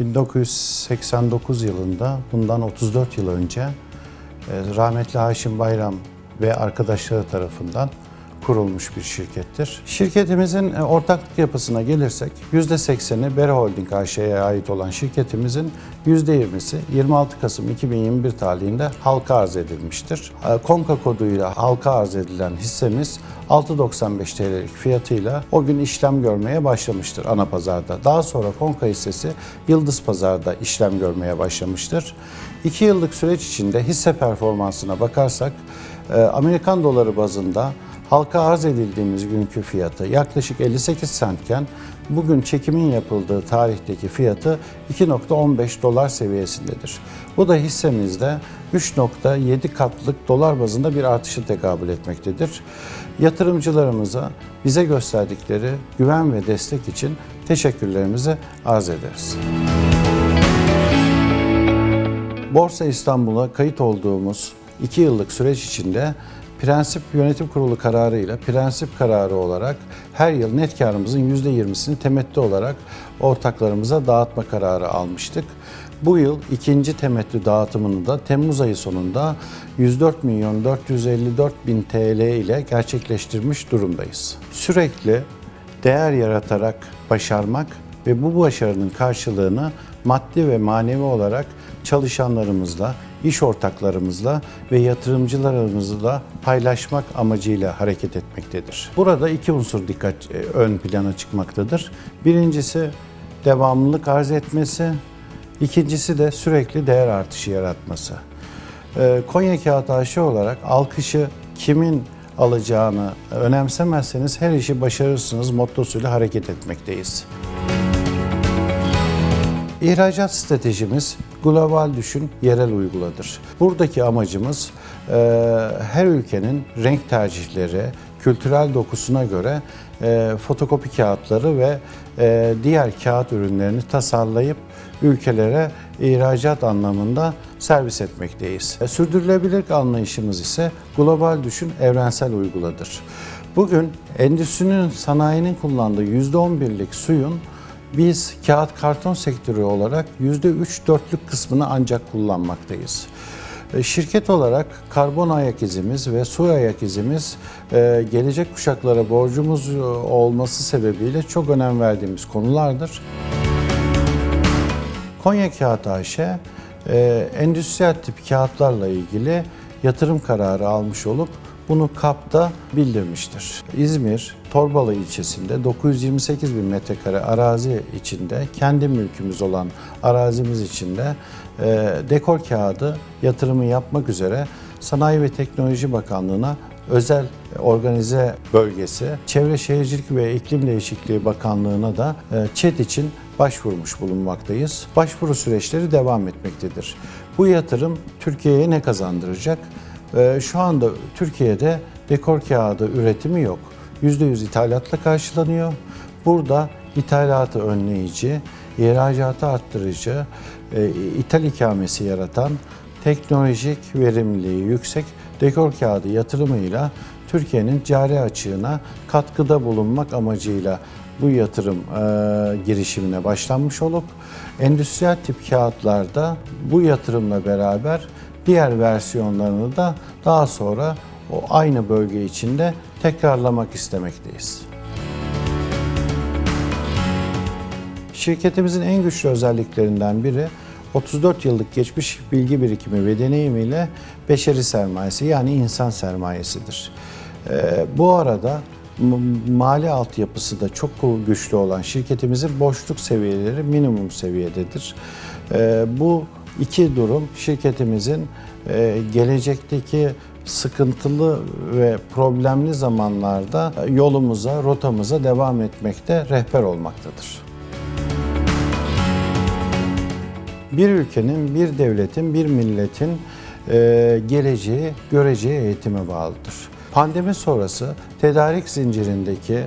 1989 yılında bundan 34 yıl önce e, rahmetli Haşim Bayram ve arkadaşları tarafından kurulmuş bir şirkettir. Şirketimizin e, ortaklık yapısına gelirsek %80'i Bera Holding AŞ'ye ait olan şirketimizin %20'si 26 Kasım 2021 tarihinde halka arz edilmiştir. E, Konka koduyla halka arz edilen hissemiz 6.95 TL'lik fiyatıyla o gün işlem görmeye başlamıştır ana pazarda. Daha sonra Konka hissesi Yıldız Pazar'da işlem görmeye başlamıştır. 2 yıllık süreç içinde hisse performansına bakarsak e, Amerikan doları bazında halka arz edildiğimiz günkü fiyatı yaklaşık 58 centken bugün çekimin yapıldığı tarihteki fiyatı 2.15 dolar seviyesindedir. Bu da hissemizde 3.7 katlık dolar bazında bir artışı tekabül etmektedir. Yatırımcılarımıza bize gösterdikleri güven ve destek için teşekkürlerimizi arz ederiz. Borsa İstanbul'a kayıt olduğumuz 2 yıllık süreç içinde Prensip Yönetim Kurulu kararıyla prensip kararı olarak her yıl net karımızın %20'sini temettü olarak ortaklarımıza dağıtma kararı almıştık. Bu yıl ikinci temettü dağıtımını da Temmuz ayı sonunda 104 milyon 454 bin TL ile gerçekleştirmiş durumdayız. Sürekli değer yaratarak başarmak ve bu başarının karşılığını maddi ve manevi olarak çalışanlarımızla, iş ortaklarımızla ve yatırımcılarımızla paylaşmak amacıyla hareket etmektedir. Burada iki unsur dikkat e, ön plana çıkmaktadır. Birincisi devamlılık arz etmesi, ikincisi de sürekli değer artışı yaratması. Ee, Konya Kağıt AŞ olarak alkışı kimin alacağını önemsemezseniz her işi başarırsınız mottosuyla hareket etmekteyiz. İhracat stratejimiz global düşün, yerel uyguladır. Buradaki amacımız e, her ülkenin renk tercihleri, kültürel dokusuna göre e, fotokopi kağıtları ve e, diğer kağıt ürünlerini tasarlayıp ülkelere ihracat anlamında servis etmekteyiz. E, Sürdürülebilirlik anlayışımız ise global düşün, evrensel uyguladır. Bugün endüstrinin, sanayinin kullandığı %11'lik suyun biz kağıt karton sektörü olarak %3-4'lük kısmını ancak kullanmaktayız. E, Şirket olarak karbon ayak izimiz ve su ayak izimiz e, gelecek kuşaklara borcumuz e, olması sebebiyle çok önem verdiğimiz konulardır. Konya Kağıt AŞ endüstriyel tip kağıtlarla ilgili yatırım kararı almış olup bunu KAP'ta bildirmiştir. İzmir, Torbalı ilçesinde 928 bin metrekare arazi içinde kendi mülkümüz olan arazimiz içinde e, dekor kağıdı yatırımı yapmak üzere Sanayi ve Teknoloji Bakanlığı'na özel organize bölgesi, Çevre Şehircilik ve İklim Değişikliği Bakanlığı'na da e, ÇED için başvurmuş bulunmaktayız. Başvuru süreçleri devam etmektedir. Bu yatırım Türkiye'ye ne kazandıracak? E, Şu anda Türkiye'de dekor kağıdı üretimi yok. %100 ithalatla karşılanıyor. Burada ithalatı önleyici, ihracatı arttırıcı, e, ithal ikamesi yaratan teknolojik verimliliği yüksek dekor kağıdı yatırımıyla Türkiye'nin cari açığına katkıda bulunmak amacıyla bu yatırım e, girişimine başlanmış olup endüstriyel tip kağıtlarda bu yatırımla beraber diğer versiyonlarını da daha sonra o aynı bölge içinde tekrarlamak istemekteyiz. Şirketimizin en güçlü özelliklerinden biri 34 yıllık geçmiş bilgi birikimi ve deneyimiyle beşeri sermayesi yani insan sermayesidir. Ee, bu arada mali altyapısı da çok güçlü olan şirketimizin boşluk seviyeleri minimum seviyededir. Ee, bu iki durum şirketimizin e, gelecekteki sıkıntılı ve problemli zamanlarda yolumuza, rotamıza devam etmekte rehber olmaktadır. Bir ülkenin, bir devletin, bir milletin e, geleceği, göreceği eğitime bağlıdır. Pandemi sonrası tedarik zincirindeki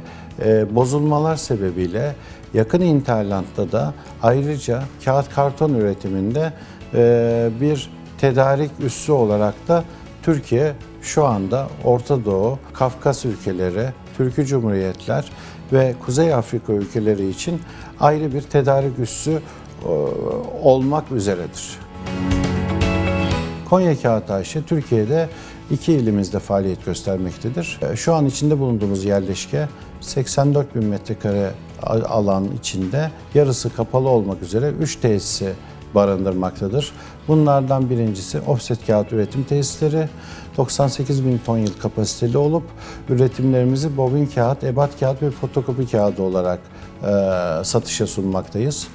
e, bozulmalar sebebiyle yakın interlantta da ayrıca kağıt karton üretiminde e, bir tedarik üssü olarak da Türkiye şu anda Orta Doğu, Kafkas ülkeleri, Türkü Cumhuriyetler ve Kuzey Afrika ülkeleri için ayrı bir tedarik üssü olmak üzeredir. Konya Kağıttaşı Türkiye'de iki ilimizde faaliyet göstermektedir. E, Şu an içinde bulunduğumuz yerleşke 84 bin metrekare alan içinde yarısı kapalı olmak üzere 3 tesisi barındırmaktadır. Bunlardan birincisi offset kağıt üretim tesisleri. 98 bin ton yıl kapasiteli olup üretimlerimizi bobin kağıt, ebat kağıt ve fotokopi kağıdı olarak e, satışa sunmaktayız.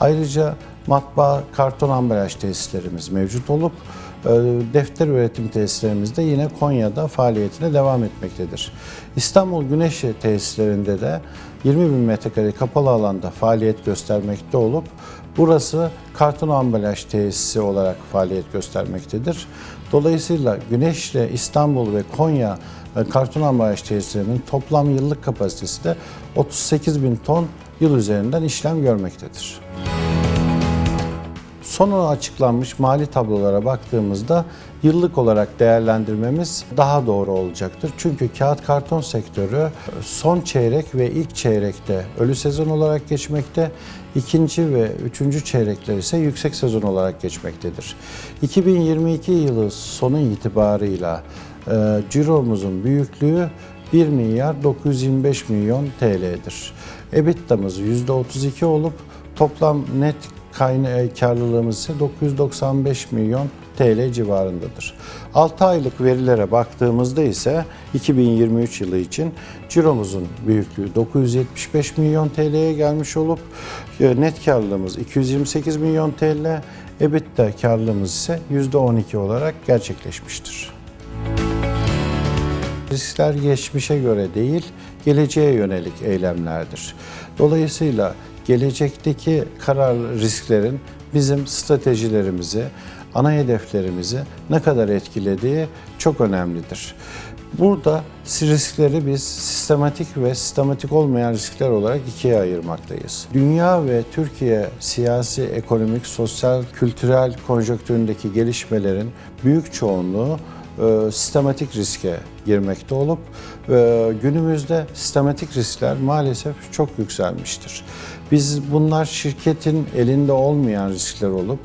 Ayrıca matbaa, karton ambalaj tesislerimiz mevcut olup e, defter üretim tesislerimiz de yine Konya'da faaliyetine devam etmektedir. İstanbul Güneş tesislerinde de 20 bin metrekare kapalı alanda faaliyet göstermekte olup burası karton ambalaj tesisi olarak faaliyet göstermektedir. Dolayısıyla Güneşli, İstanbul ve Konya e, karton ambalaj tesislerinin toplam yıllık kapasitesi de 38 bin ton yıl üzerinden işlem görmektedir. Son açıklanmış mali tablolara baktığımızda yıllık olarak değerlendirmemiz daha doğru olacaktır. Çünkü kağıt karton sektörü son çeyrek ve ilk çeyrekte ölü sezon olarak geçmekte, ikinci ve üçüncü çeyrekler ise yüksek sezon olarak geçmektedir. 2022 yılı sonu itibarıyla e, ciromuzun büyüklüğü 1 milyar 925 milyon TL'dir. EBITDA'mız %32 olup toplam net kaynağı karlılığımız ise 995 milyon TL civarındadır. 6 aylık verilere baktığımızda ise 2023 yılı için ciromuzun büyüklüğü 975 milyon TL'ye gelmiş olup e, net karlılığımız 228 milyon TL, EBITDA karlılığımız ise %12 olarak gerçekleşmiştir. Riskler geçmişe göre değil, geleceğe yönelik eylemlerdir. Dolayısıyla gelecekteki karar risklerin bizim stratejilerimizi, ana hedeflerimizi ne kadar etkilediği çok önemlidir. Burada riskleri biz sistematik ve sistematik olmayan riskler olarak ikiye ayırmaktayız. Dünya ve Türkiye siyasi, ekonomik, sosyal, kültürel konjonktüründeki gelişmelerin büyük çoğunluğu e, sistematik riske girmekte olup e, günümüzde sistematik riskler maalesef çok yükselmiştir. Biz bunlar şirketin elinde olmayan riskler olup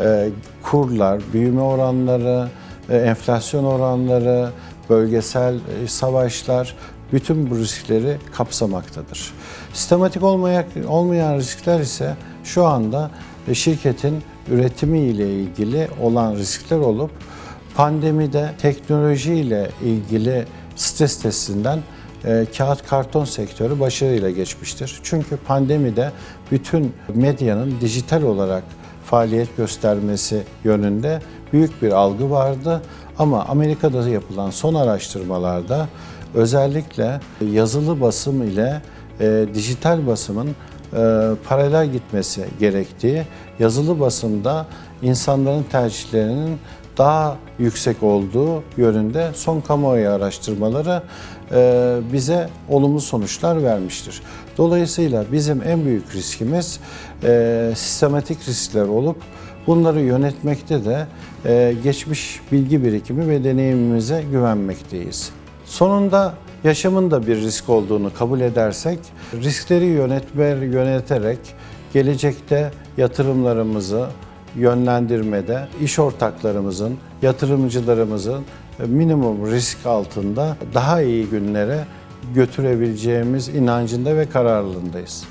e, kurlar, büyüme oranları, enflasyon oranları, bölgesel savaşlar bütün bu riskleri kapsamaktadır. Sistematik olmayan, olmayan riskler ise şu anda şirketin üretimi ile ilgili olan riskler olup pandemide teknoloji ile ilgili stres testinden e, kağıt karton sektörü başarıyla geçmiştir. Çünkü pandemide bütün medyanın dijital olarak faaliyet göstermesi yönünde büyük bir algı vardı. Ama Amerika'da yapılan son araştırmalarda özellikle yazılı basım ile e, dijital basımın e, paralel gitmesi gerektiği, yazılı basımda insanların tercihlerinin daha yüksek olduğu yönünde son kamuoyu araştırmaları e, bize olumlu sonuçlar vermiştir. Dolayısıyla bizim en büyük riskimiz e, sistematik riskler olup bunları yönetmekte de e, geçmiş bilgi birikimi ve deneyimimize güvenmekteyiz. Sonunda yaşamın da bir risk olduğunu kabul edersek, riskleri yönetme, yöneterek gelecekte yatırımlarımızı yönlendirmede iş ortaklarımızın, yatırımcılarımızın minimum risk altında daha iyi günlere götürebileceğimiz inancında ve kararlılığındayız.